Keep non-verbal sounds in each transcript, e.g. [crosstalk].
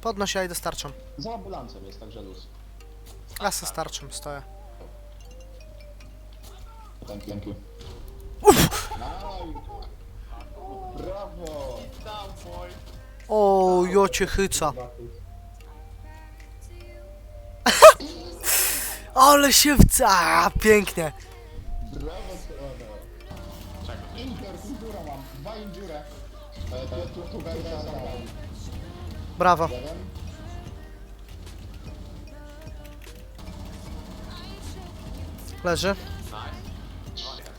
Podnoś, ja idę starczą. Za ambulancją jest także luz. Ja se starczą stoję. Thank you. Thank you. Nice. Brawo! O, jo cię chyca. Ale się wca, pięknie. Brawo, Corona. Inter, kultura mam. Dwa. E, tu, tu Brawo. Leży.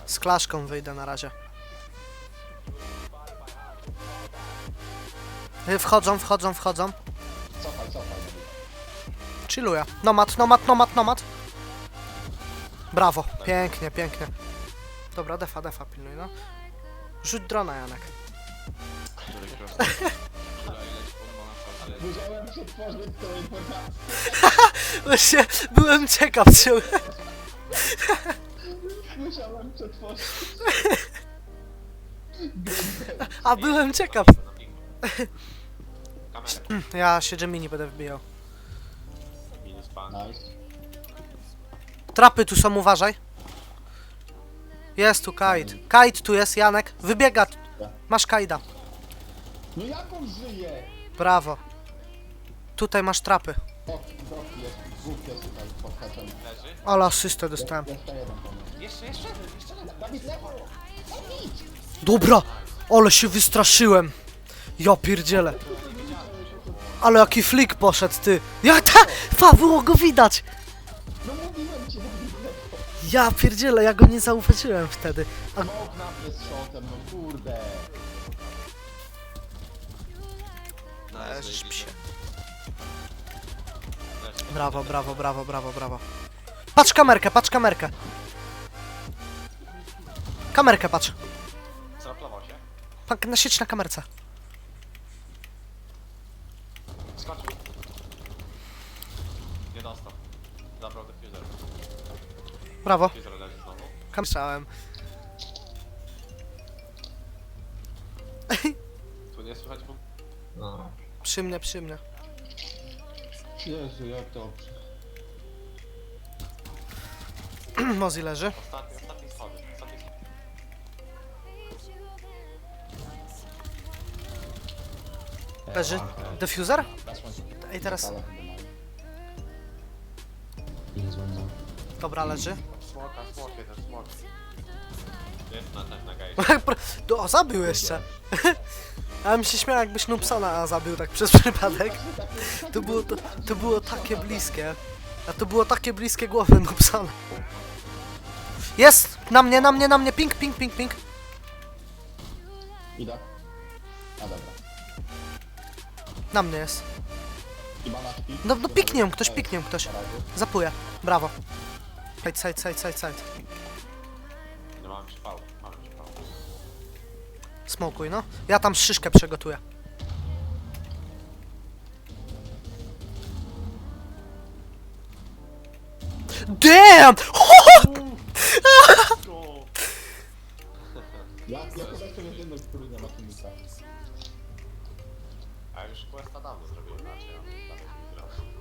Z klaszką wyjdę na razie. Y, Wchodzą, wchodzą, wchodzą. Cofaj, cofaj. Chilluję. Nomad, nomad, nomad, nomad. Brawo. Pięknie, pięknie. Dobra, defa, defa pilnuj, no. Rzuć drona, Janek. [laughs] Musiałem przetworzyć tę informację. Właśnie, byłem ciekaw, czy... Musiałem przetworzyć. A, byłem ciekaw. Ja się Gemini będę wbijał. Minus pan. Trapy tu są, uważaj. Jest tu Kaid. Kaid tu jest, Janek. Wybiega. Masz Kaida. No jak on żyje? Brawo. Tutaj masz trapy. Leży. Ale asystę dostałem. Jeszcze jeden. Jeszcze, jeszcze jeden, jeszcze! Dobra. Ale się wystraszyłem. Ja pierdzielę. Ale jaki flick poszedł, ty. Ja ta... Fa, było go widać. No! Ja pierdzielę, ja go nie zauważyłem wtedy. A jest shotem, no kurde. Leżysz, psie. Brawo, brawo, brawo, brawo, brawo. Patrz kamerkę, patrz kamerkę. Kamerkę patrz. Zraplował się. Pa, na sieć na kamerce. Skoczył. Nie dostał. Zabrał defuser. Brawo. Defuser leży znowu. Kamszałem. Tu nie słychać mu? Przy mnie, przy mnie. Jezu, jak dobrze. [clears throat] Mozi leży. Ostatni, ostatni schody. Ostatni schody. Leży. Diffuser? Ej, teraz... Dobra, leży. Smoka, smoki. Jest na ten, na gejście. [laughs] O, zabił jeszcze. [laughs] Ja bym się śmiał, jakbyś Nupsona zabił tak przez przypadek. To było, to, to było takie bliskie. A to było takie bliskie głowy Nupsona. Jest! Na mnie, na mnie, na mnie! Ping, ping, ping, ping. Idę. A dobra. Na mnie jest. No, no piknie ją ktoś, piknie ją ktoś. Zapuje. Brawo. Side, side, side, side, side. Nie mamy przypału. Smokuj, no. Ja tam szyszkę przygotuję. Damn! Ja, ja który nie ma. A już questa dawno zrobiłem, ja tak nie grałem.